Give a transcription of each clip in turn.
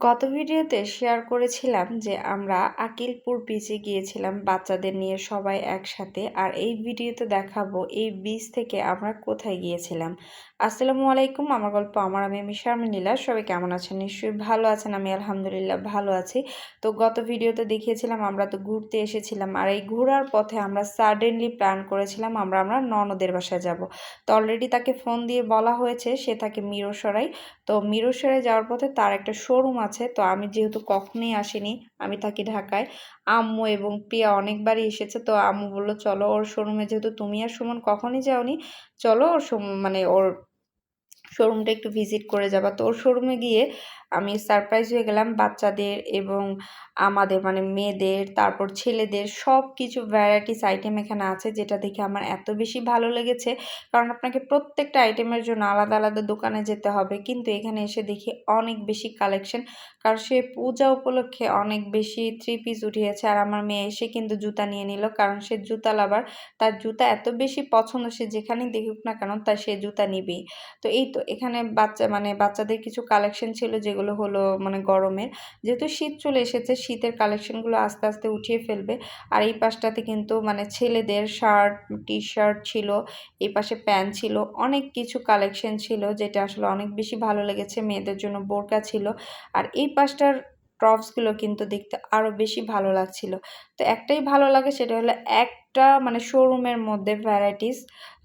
গত ভিডিওতে শেয়ার করেছিলাম যে আমরা আকিলপুর বিচে গিয়েছিলাম বাচ্চাদের নিয়ে সবাই একসাথে আর এই ভিডিওতে দেখাবো এই বিচ থেকে আমরা কোথায় গিয়েছিলাম। আসসালামু আলাইকুম, আমার গল্প আমার আমি আমি শারমিনীলা সবাই কেমন আছেন? নিশ্চয়ই ভালো আছেন, আমি আলহামদুলিল্লাহ ভালো আছি। তো গত ভিডিওতে দেখিয়েছিলাম আমরা তো ঘুরতে এসেছিলাম আর এই ঘোরার পথে আমরা সাডেনলি প্ল্যান করেছিলাম আমরা আমরা ননদের বাসায় যাব। তো অলরেডি তাকে ফোন দিয়ে বলা হয়েছে, সে থাকে মিরসরাই তো মিরসরাই যাওয়ার পথে তার একটা শোরুম আছে, তো আমি যেহেতু কখনোই আসিনি, আমি থাকি ঢাকায়। আম্মু এবং প্রিয়া অনেকবারই এসেছে, তো আম্মু বলল, চলো ওর শোরুমে যেহেতু তুমি আর সুমন কখনই যাওনি, চলো ওর মানে ওর শোরুমটা একটু ভিজিট করে যাবা। তো ওর শোরুমে গিয়ে আমি সারপ্রাইজ হয়ে গেলাম বাচ্চাদের এবং আমাদের মানে মেয়েদের, তারপর ছেলেদের সব কিছু ভ্যারাইটিস আইটেম এখানে আছে যেটা দেখে আমার এত বেশি ভালো লেগেছে। কারণ আপনাকে প্রত্যেকটা আইটেমের জন্য আলাদা আলাদা দোকানে যেতে হবে। কিন্তু এখানে এসে দেখি অনেক বেশি কালেকশন কারণ সে পূজা উপলক্ষে অনেক বেশি থ্রি পিস উঠিয়েছে। আর আমার মেয়ে এসে কিন্তু জুতা নিয়ে নিল। কারণ সে জুতা লাভার তার জুতা এত বেশি পছন্দ, সে যেখানেই দেখুক না কেন তার সে জুতা নিবেই। তো এই তো এখানে বাচ্চা মানে বাচ্চাদের কিছু কালেকশন ছিল যেগুলো হলো মানে গরমের। যেহেতু শীত চলে এসেছে, শীতের কালেকশনগুলো আস্তে আস্তে উঠিয়ে ফেলবে। আর এই পাশটাতে কিন্তু মানে ছেলেদের শার্ট টি শার্ট ছিল, এই পাশে প্যান্ট ছিল, অনেক কিছু কালেকশন ছিল যেটা আসলে অনেক বেশি ভালো লেগেছে, মেয়েদের জন্য বোরকা ছিল। আর এই পাশটার টপসগুলো কিন্তু দেখতে আরও বেশি ভালো লাগছিল। তো একটাই ভালো লাগে সেটা হলো একটা মানে শোরুমের মধ্যে ভ্যারাইটিস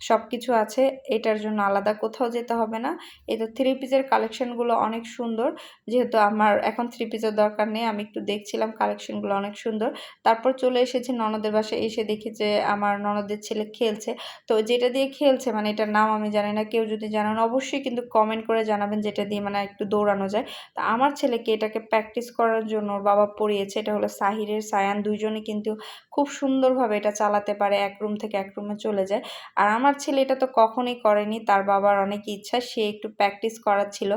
সব কিছু আছে। এটার জন্য আলাদা কোথাও যেতে হবে না। এই তো থ্রি পিসের কালেকশনগুলো অনেক সুন্দর। যেহেতু আমার এখন থ্রি পিসের দরকার নেই, আমি একটু দেখছিলাম কালেকশনগুলো অনেক সুন্দর। তারপর চলে এসেছি ননদের বাসায়, এসে দেখি যে আমার ননদের ছেলে খেলছে। তো যেটা দিয়ে খেলছে মানে এটার নাম আমি জানি না, কেউ যদি জানান অবশ্যই কিন্তু কমেন্ট করে জানাবেন যেটা দিয়ে মানে একটু দৌড়ানো যায়। তা আমার ছেলেকে এটাকে প্র্যাকটিস করার জন্য বাবা পড়িয়েছে, এটা হলো সাহিরের, সায়ান, দুইজনই কিন্তু খুব সুন্দরভাবে এটা চালাতে পারে, এক রুম থেকে এক রুমে চলে যায়। আর আমার ছেলে এটা তো কখনোই করেনি, তার বাবার অনেক ইচ্ছা, সে একটু প্র্যাকটিস করাচ্ছিল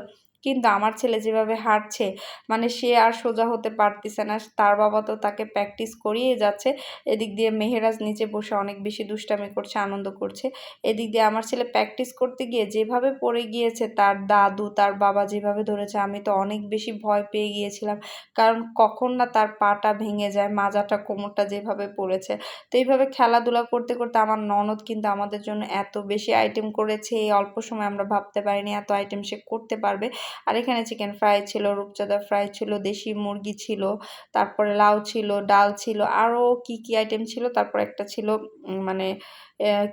কিন্তু আমার ছেলে যেভাবে হাঁটছে মানে সে আর সোজা হতে পারতেছে না। তার বাবা তো তাকে প্র্যাকটিস করিয়ে যাচ্ছে। এদিক দিয়ে মেহেরাজ নিচে বসে অনেক বেশি দুষ্টামি করছে, আনন্দ করছে। এদিক দিয়ে আমার ছেলে প্র্যাকটিস করতে গিয়ে যেভাবে পড়ে গিয়েছে, তার দাদু, তার বাবা যেভাবে ধরেছে, আমি তো অনেক বেশি ভয় পেয়ে গিয়েছিলাম। কারণ কখন না তার পাটা ভেঙে যায়, মাজাটা, কোমরটা যেভাবে পড়েছে। তো এইভাবে খেলাধুলা করতে করতে আমার ননদ কিন্তু আমাদের জন্য এত বেশি আইটেম করেছে, এই অল্প সময় আমরা ভাবতে পারিনি এত আইটেম সে করতে পারবে। আর এখানে চিকেন ফ্রাই ছিল, রূপচাঁদা ফ্রাই ছিল, দেশি মুরগি ছিল, তারপরে লাউ ছিল, ডাল ছিল আরও কি কি আইটেম ছিল, তারপর একটা ছিল মানে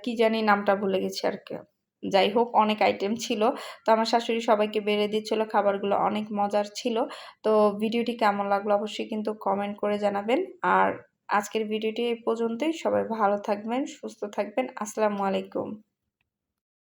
কি জানি নামটা ভুলে গেছি আর কি। যাই হোক, অনেক আইটেম ছিল। তো আমার শাশুড়ি সবাইকে বেড়ে দিচ্ছিল খাবারগুলো অনেক মজার ছিল। তো ভিডিওটি কেমন লাগল অবশ্যই কিন্তু কমেন্ট করে জানাবেন। আর আজকের ভিডিওটি এই পর্যন্তই। সবাই ভালো থাকবেন, সুস্থ থাকবেন। আসসালামু আলাইকুম।